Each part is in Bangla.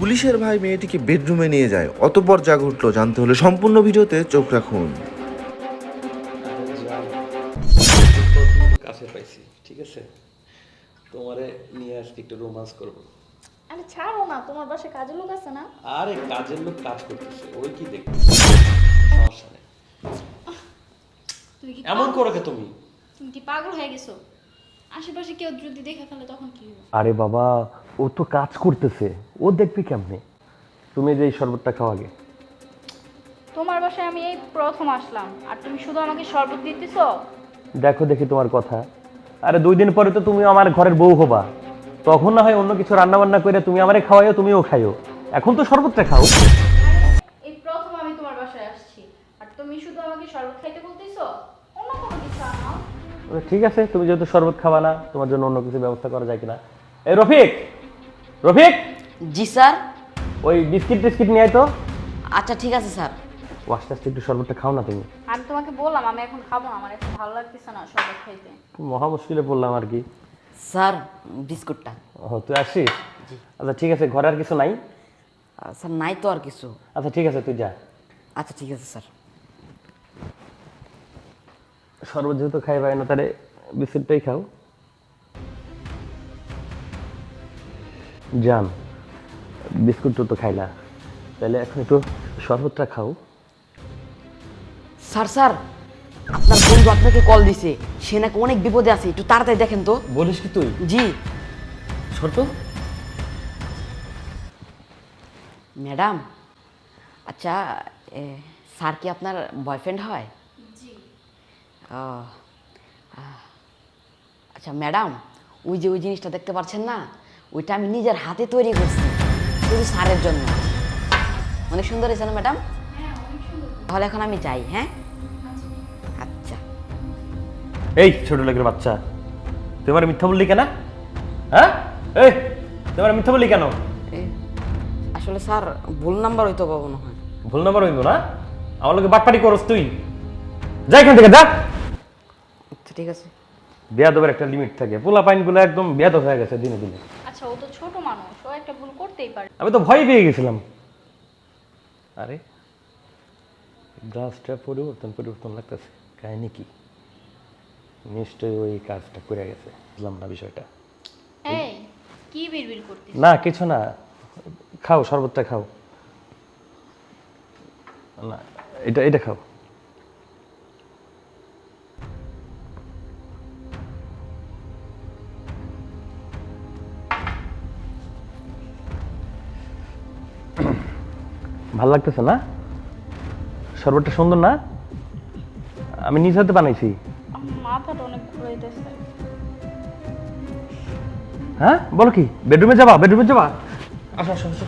পুলিশের ভাই মেয়েটিকে বেডরুমে নিয়ে যায়। অতপর যা ঘটলো জানতে হলে সম্পূর্ণ ভিডিওতে চোখ রাখুন। কাছে পাইছি ঠিক আছে? তোমারে নিয়ে আজকে একটু রোমান্স করব। আরে ছাড়ো না তোমার বাসায় কাজের লোক আছে না? আরে কাজের লোক কাজ করতেছে ওই কি দেখবে সমস্যা নেই। তুমি কি এমন করো কে তুমি? তুমি কি পাগল হয়ে গেছো? আশেপাশে কেউ যদি দেখে ফেলে তখন কি হবে? আরে বাবা ও তো কাজ করতেছে। ও দেখবি কেমনে? তুমি যে এই শরবতটা খাও আগে। তোমার বাসায় আমি এই প্রথম আসলাম। আর তুমি শুধু আমাকে শরবত দিতেছো? দেখো দেখি তোমার কথা। আরে দুই দিন পরে তো তুমি আমার ঘরের বউ হবা। তখন না হয় অন্য কিছু রান্না বান্না করে তুমি আমারে খাওয়াইও তুমিও খাইও। এখন তো শরবতটা খাও। এই প্রথম আমি তোমার বাসায় আসছি। আর তুমি শুধু আমাকে শরবত খাইতে বলতেছো? অন্য কোনো কিছু আনাও ঠিক আছে তুমি যেহেতু শরবত খাবা না তোমার জন্য অন্য কিছু ব্যবস্থা করা যায় কিনা? এই রফিক! রফিক! জি স্যার। ওই বিস্কিট টিস্কিট নিয়ে আয় তো। আচ্ছা ঠিক আছে স্যার। ও আস্তে আস্তে একটু শরবতটা খাও না তুমি। আমি তোমাকে বললাম আমি এখন খাব না আমার এখন ভালো লাগতেছে না শরবত খাইতে। মহা মুশকিলে পড়লাম আর কি। স্যার বিস্কুটটা। ও তুই আসিস? আচ্ছা ঠিক আছে ঘরে আর কিছু নাই? স্যার নাই তো আর কিছু। আচ্ছা ঠিক আছে তুই যা। আচ্ছা ঠিক আছে স্যার। শরবত যেহেতু খাই পাই না তাহলে বিস্কুটটাই খাও। জান বিস্কুট তো খাইলা। তাহলে এখন একটু শরবতটা খাও। স্যার স্যার আপনার বন্ধু আপনাকে কল দিছে। সে নাকি অনেক বিপদে আছে একটু তাড়াতাড়ি দেখেন তো। বলিস কি তুই? জি। ছোট ম্যাডাম আচ্ছা স্যার কি আপনার বয়ফ্রেন্ড হয়? আচ্ছা ম্যাডাম ওই যে ওই জিনিসটা দেখতে পাচ্ছেন না? ওইটা আমি নিজের হাতে তৈরি করছি শুধু স্যারের জন্য। অনেক সুন্দর হয়েছে না ম্যাডাম? তাহলে এখন আমি যাই হ্যাঁ? আচ্ছা। এই ছোট লোকের বাচ্চা তোমার মিথ্যা বললি কেন? হ্যাঁ? এই তোমার মিথ্যা বললি কেন? আসলে স্যার ভুল নাম্বার হইতো পাবো না হয়। ভুল নাম্বার হইব না? আমার লোকে বাটপাটি করস তুই। যাই এখান থেকে যা। আচ্ছা ঠিক আছে। বেয়াদবের একটা লিমিট থাকে। পোলা পাইনগুলো একদম বেয়াদব হয়ে গেছে দিনে দিনে। আচ্ছা ও তো ছোট মানুষ ও একটা ভুল করতেই পারে। আমি তো ভয় পেয়ে গেছিলাম। আরে গ্লাসটা পরিবর্তন পরিবর্তন লাগতেছে। কাহিনি কি? নিশ্চয়ই ওই কাজটা করে গেছে। বুঝলাম না বিষয়টা। এই কি বিড়বিড় করতেছিস না কিছু না। খাও শরবতটা খাও। না এটা এটা খাও। ভালো লাগতেছে না? শরবতটা সুন্দর না? আমি নিজ হাতে বানাইছি। মাথাটা অনেক ঘুরাইতেছে। হ্যাঁ? বলো কি? বেডরুমে যাবা বেডরুমে যাবা। আসো আসো আসো।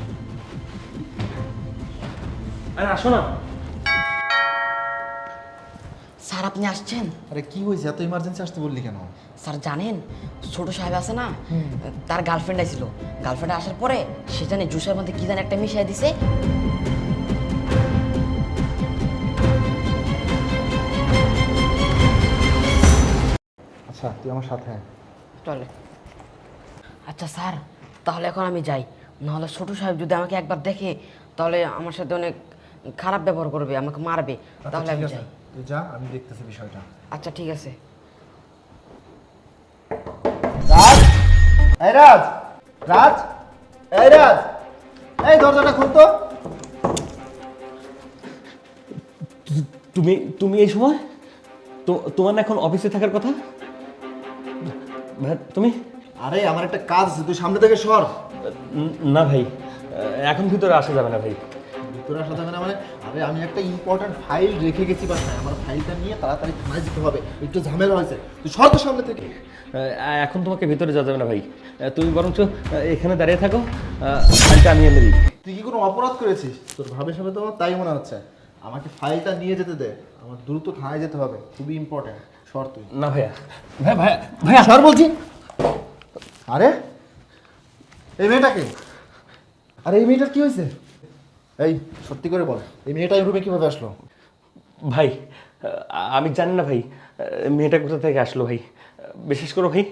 আরে আসো না। স্যার আপনি আসছেন? আরে কি হয়েছে? এত ইমার্জেন্সি আসতে বললি কেন? স্যার জানেন ছোট সাহেব আছে না? তার গার্লফ্রেন্ড আইছিল। গার্লফ্রেন্ড আসার পরে সে জানে জুসের মধ্যে কি জানে একটা মিশিয়ে দিছে। আচ্ছা তুই আমার সাথে আয়। চলে। আচ্ছা স্যার তাহলে এখন আমি যাই। নাহলে ছোট সাহেব যদি আমাকে একবার দেখে তাহলে আমার সাথে অনেক খারাপ ব্যবহার করবে আমাকে মারবে। আচ্ছা তাহলে আমি যাই। তুই যা আমি দেখতেছি বিষয়টা। আচ্ছা ঠিক আছে। রাজ? এই রাজ! রাজ? এই রাজ! এই দরজাটা খুলতো তুমি তুমি এই সময়? তো তোমার এখন অফিসে থাকার কথা? ভাই, তুমি? আরে আমার একটা কাজ আছে তুই সামনে থেকে সর। না ভাই এখন ভিতরে আসা যাবে না ভাই। ভিতরে আসা যাবে না মানে? আরে আমি একটা ইম্পর্টেন্ট ফাইল রেখে গেছি বাসায়। আমার ফাইলটা নিয়ে তাড়াতাড়ি থানায় যেতে হবে। একটু ঝামেলা হয়েছে। তুই সর তো সামনে থেকে। এখন তোমাকে ভিতরে যাওয়া যাবে না ভাই। তুমি বরঞ্চ এখানে দাঁড়িয়ে থাকো। ফাইলটা আমি এনে দিই। তুই কি কোনো অপরাধ করেছিস? তোর ভাবে সামনে তো তাই মনে হচ্ছে। আমাকে ফাইলটা নিয়ে যেতে দে। আমার দ্রুত থানায় যেতে হবে। খুবই ইম্পর্টেন্ট সর তুই। না ভাইয়া। ভাই ভাইয়া ভাইয়া সর বলছি। আরে? এই মেয়েটাকে? আরে এই মেয়েটার কি হয়েছে? এই সত্যি করে বল এই মেয়েটা এই রুমে কীভাবে আসলো? ভাই আমি জানি না ভাই মেয়েটা কোথা থেকে আসলো ভাই। বিশেষ করে ভাই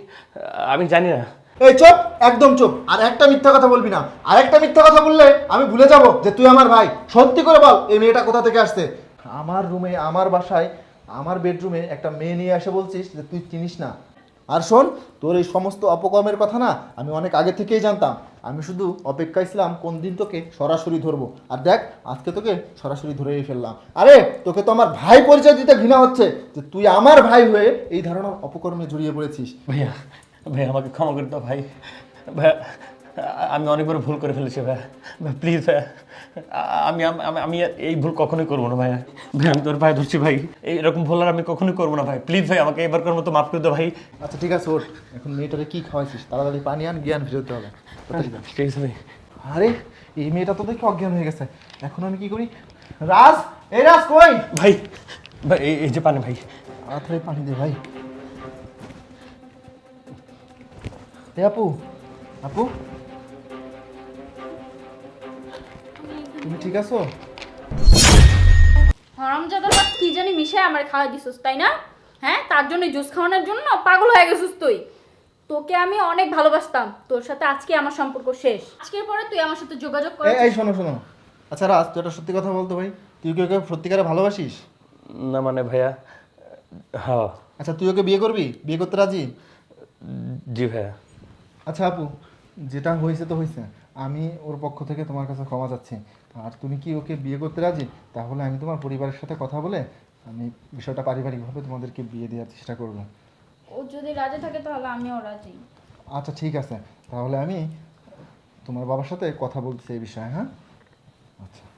আমি জানি না। এই চুপ একদম চুপ। আর একটা মিথ্যা কথা বলবি না। আর একটা মিথ্যা কথা বললে আমি ভুলে যাব যে তুই আমার ভাই। সত্যি করে বল এই মেয়েটা কোথা থেকে আসছে? আমার রুমে আমার বাসায় আমার বেডরুমে একটা মেয়ে নিয়ে এসে বলছিস যে, তুই চিনিস না। আর শোন, তোর এই সমস্ত অপকর্মের কথা না আমি অনেক আগে থেকেই জানতাম। আমি শুধু অপেক্ষায় ছিলাম কোন দিন তোকে সরাসরি ধরবো। আর দেখ, আজকে তোকে সরাসরি ধরেই ফেললাম। আরে, তোকে তো আমার ভাই পরিচয় দিতে ঘৃণা হচ্ছে যে, তুই আমার ভাই হয়ে এই ধারণা অপকর্মে জড়িয়ে পড়েছিস। ভাইয়া ভাইয়া, আমাকে ক্ষমা করে দাও ভাই। ভাইয়া আমি অনেকবার ভুল করে ফেলেছি ভাইয়া। ভাই প্লিজ ভাইয়া। আমি আমি- এই ভুল কখনোই করব না ভাইয়া। ভাই আমি তোর ভাই ধরছি ভাই। এইরকম ভুল আর আমি কখনোই করব না ভাই। প্লিজ ভাই আমাকে এবারকার মতো মাফ করে দাও ভাই। আচ্ছা ঠিক আছে ওর এখন মেয়েটারে কি খাওয়াইছিস? তাড়াতাড়ি পানি আন জ্ঞান ফেরোতে হবে। ঠিক আছে ভাই। আরে এই মেয়েটা তো দেখি অজ্ঞান হয়ে গেছে। এখন আমি কি করি? রাজ এই রাজ কই? ভাই ভাই এই এই যে পানি ভাই। তাড়াতাড়ি পানি দে ভাই। এ আপু আপু তুমি ঠিক আছো? হরামজাদার বাদ কি জানি মিশে আমার খাওয়া দিছিস তাই না? হ্যাঁ তার জন্য জুস খাওয়ানোর জন্য পাগল হয়ে গেছিস তুই। তোকে আমি অনেক ভালোবাসতাম। তোর সাথে আজকে আমার সম্পর্ক শেষ। আজকের পরে তুই আমার সাথে যোগাযোগ কর। এই এই শোনো শোনো। আচ্ছা রাজ তুই একটা সত্যি কথা বলতো ভাই। তুই কি ওকে সত্যিকারে ভালোবাসিস? না মানে ভাইয়া হ্যাঁ। আচ্ছা তুই ওকে বিয়ে করবি? বিয়ে করতে রাজি? জি ভাইয়া। আচ্ছা আপু যেটা হয়েছে তো হয়েছে। আমি ওর পক্ষ থেকে তোমার কাছে ক্ষমা চাচ্ছি। আর তুমি কি ওকে বিয়ে করতে রাজি? তাহলে আমি তোমার পরিবারের সাথে কথা বলে আমি বিষয়টা পারিবারিকভাবে তোমাদেরকে বিয়ে দেওয়ার চেষ্টা করব। ও যদি রাজি থাকে তাহলে আমিও রাজি। আচ্ছা ঠিক আছে। তাহলে আমি তোমার বাবার সাথে কথা বলছি এই বিষয়ে হ্যাঁ? আচ্ছা।